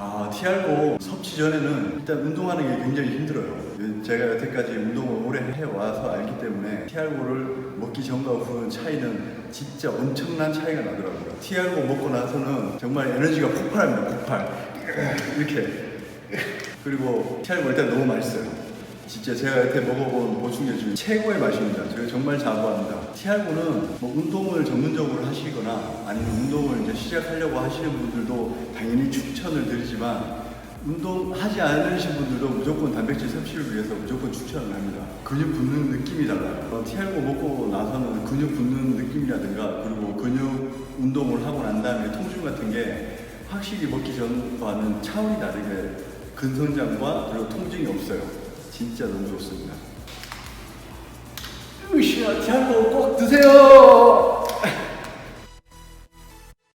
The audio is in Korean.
아, 티알고 섭취 전에는 일단 운동하는 게 굉장히 힘들어요. 제가 여태까지 운동을 오래 해와서 알기 때문에 티알고를 먹기 전과 후는 차이는 진짜 엄청난 차이가 나더라고요. 티알고 먹고 나서는 정말 에너지가 폭발합니다. 폭발. 이렇게. 그리고 티알고 일단 너무 맛있어요. 진짜 제가 여태 먹어본 보충제 중에 최고의 맛입니다. 제가 정말 자부합니다. 티알고는 뭐 운동을 전문적으로 하시거나 아니면 운동을 이제 시작하려고 하시는 분들도 당연히 추천을 드리지만 운동하지 않으신 분들도 무조건 단백질 섭취를 위해서 무조건 추천을 합니다. 근육 붙는 느낌이 달라요. 어, 티알고 먹고 나서는 근육 붙는 느낌이라든가 그리고 근육 운동을 하고 난 다음에 통증 같은 게 확실히 먹기 전과는 차원이 다르게 근성장과 그리고 통증이 없어요. 진짜 너무 좋습니다. 으쌰, 꼭 드세요!